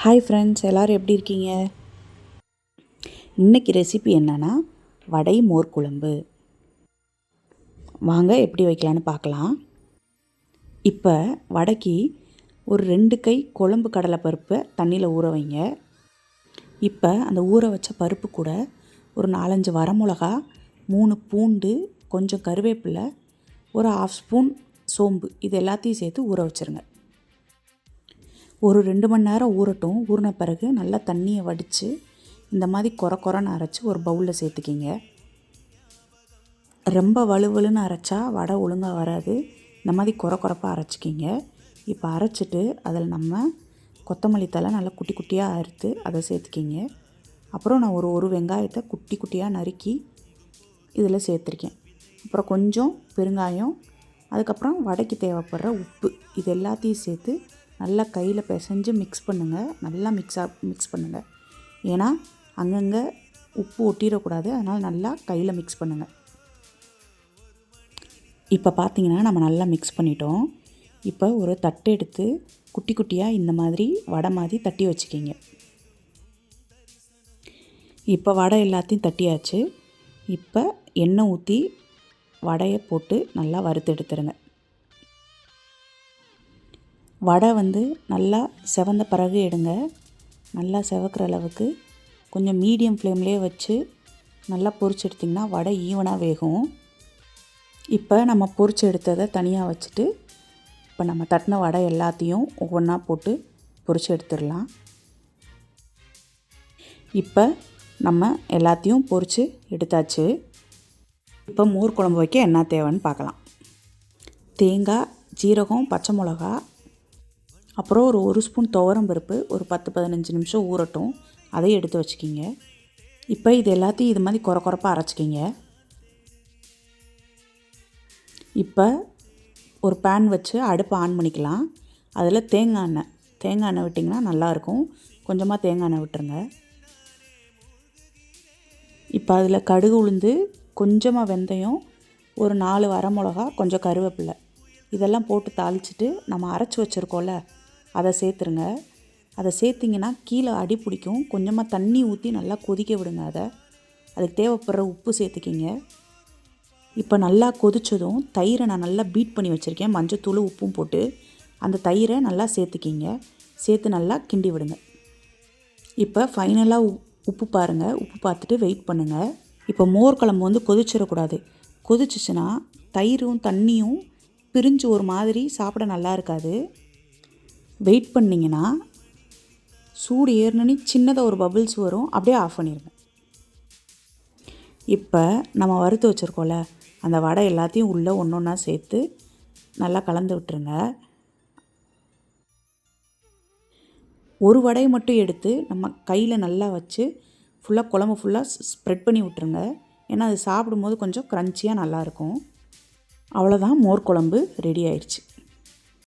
Hi friends எல்லோரும் எப்படி இருக்கீங்க? இன்றைக்கி ரெசிபி என்னென்னா வடை மோர் குழம்பு. வாங்க எப்படி வைக்கலான்னு பார்க்கலாம். இப்போ வடைக்கு ஒரு ரெண்டு கை குழம்பு கடலை பருப்பை தண்ணியில் ஊற வைங்க. இப்போ அந்த ஊற வச்ச பருப்பு கூட ஒரு நாலஞ்சு வரமிளகா மூணு பூண்டு கொஞ்சம் கருவேப்பிலை ஒரு ஆஃப் ஸ்பூன் சோம்பு இது எல்லாத்தையும் சேர்த்து ஊற வச்சுருங்க. ஒரு ரெண்டு மணி நேரம் ஊறட்டும். ஊறின பிறகு நல்லா தண்ணியை வடித்து இந்த மாதிரி குறை குறைன்னு அரைச்சி ஒரு பவுலில் சேர்த்துக்கிங்க. ரொம்ப வலுவலுன்னு அரைச்சா வடை ஒழுங்காக வராது. இந்த மாதிரி குறை குறைப்பாக அரைச்சிக்கிங்க. இப்போ அரைச்சிட்டு அதில் நம்ம கொத்தமல்லி தலை நல்லா குட்டி குட்டியாக அறுத்து அதை சேர்த்துக்கிங்க. அப்புறம் நான் ஒரு ஒரு வெங்காயத்தை குட்டி குட்டியாக நறுக்கி இதில் சேர்த்துருக்கேன். அப்புறம் கொஞ்சம் பெருங்காயம் அதுக்கப்புறம் வடைக்கு தேவைப்படுற உப்பு இது எல்லாத்தையும் சேர்த்து நல்லா கையில் பிசைஞ்சு மிக்ஸ் பண்ணுங்கள் நல்லா மிக்ஸாக மிக்ஸ் பண்ணுங்கள் ஏன்னா அங்கங்கே உப்பு ஒட்டிடக்கூடாது. அதனால் நல்லா கையில் மிக்ஸ் பண்ணுங்கள் இப்போ பார்த்தீங்கன்னா நம்ம நல்லா மிக்ஸ் பண்ணிட்டோம். இப்போ ஒரு தட்டு எடுத்து குட்டி குட்டியாக இந்த மாதிரி வடை மாதிரி தட்டி வச்சுக்கிங்க. இப்போ வடை எல்லாத்தையும் தட்டியாச்சு. இப்போ எண்ணெய் ஊற்றி வடையை போட்டு நல்லா வறுத்து எடுத்துருங்க. வடை வந்து நல்லா செவந்த பிறகு எடுங்க. நல்லா செவக்கிற அளவுக்கு கொஞ்சம் மீடியம் ஃப்ளேம்லேயே வச்சு நல்லா பொரிச்சு எடுத்திங்கன்னா வடை ஈவனாக வேகும். இப்போ நம்ம பொரிச்சு எடுத்ததை தனியாக வச்சுட்டு இப்போ நம்ம தட்டின வடை எல்லாத்தையும் ஒவ்வொன்றா போட்டு பொரிச்சு எடுத்துடலாம். இப்போ நம்ம எல்லாத்தையும் பொரித்து எடுத்தாச்சு. இப்போ மோர் குழம்பு வைக்க என்ன தேவைன்னு பார்க்கலாம். தேங்காய் ஜீரகம் பச்சை மிளகா அப்புறம் ஒரு ஒரு ஸ்பூன் துவரம் பருப்பு ஒரு பத்து பதினஞ்சு நிமிஷம் ஊறட்டும். அதையும் எடுத்து வச்சுக்கிங்க. இப்போ இது எல்லாத்தையும் இது மாதிரி குறை குறைப்பாக அரைச்சிக்கிங்க. இப்போ ஒரு பேன் வச்சு அடுப்பை ஆன் பண்ணிக்கலாம். அதில் தேங்காய் எண்ணெய். தேங்காய் எண்ணெய் விட்டிங்கன்னா நல்லாயிருக்கும். கொஞ்சமாக தேங்காய் எண்ணெய் விட்டுருங்க. இப்போ அதில் கடுகு உளுந்து கொஞ்சமாக வெந்தயம் ஒரு நாலு வரமிளகா கொஞ்சம் கருவேப்பிலை. இதெல்லாம் போட்டு தாளிச்சிட்டு நம்ம அரைச்சி வச்சுருக்கோம்ல அதை சேர்த்துருங்க. அதை சேர்த்திங்கன்னா கீழே அடி பிடிக்கும். கொஞ்சமாக தண்ணி ஊற்றி நல்லா கொதிக்க விடுங்க அதை. அதுக்கு தேவைப்படுற உப்பு சேர்த்துக்கிங்க. இப்போ நல்லா கொதித்ததும் தயிரை நான் நல்லா பீட் பண்ணி வச்சுருக்கேன். மஞ்சத்தூள் உப்பும் போட்டு அந்த தயிரை நல்லா சேர்த்துக்கிங்க. சேர்த்து நல்லா கிண்டி விடுங்க. இப்போ ஃபைனலாக உப்பு பாருங்கள் உப்பு பார்த்துட்டு வெயிட் பண்ணுங்கள் இப்போ மோர் குழம்பு வந்து கொதிச்சிடக்கூடாது. கொதிச்சிச்சுன்னா தயிரும் தண்ணியும் பிரிஞ்சு ஒரு மாதிரி சாப்பிட நல்லா இருக்காது. வெயிட் பண்ணிங்கன்னா சூடு ஏறினோன்னே சின்னதாக ஒரு பபிள்ஸ் வரும். அப்படியே ஆஃப் பண்ணிடுங்க இப்போ நம்ம வறுத்து வச்சுருக்கோம்ல அந்த வடை எல்லாத்தையும் உள்ளே ஒன்று ஒன்றா சேர்த்து நல்லா கலந்து விட்டுருங்க. ஒரு வடையை மட்டும் எடுத்து நம்ம கையில் நல்லா வச்சு ஃபுல்லாக குழம்பு ஃபுல்லாக ஸ்ப்ரெட் பண்ணி விட்டுருங்க. ஏன்னா அது சாப்பிடும்போது கொஞ்சம் க்ரன்ச்சியாக நல்லாயிருக்கும் அவ்வளோதான் மோர் குழம்பு ரெடி ஆயிடுச்சு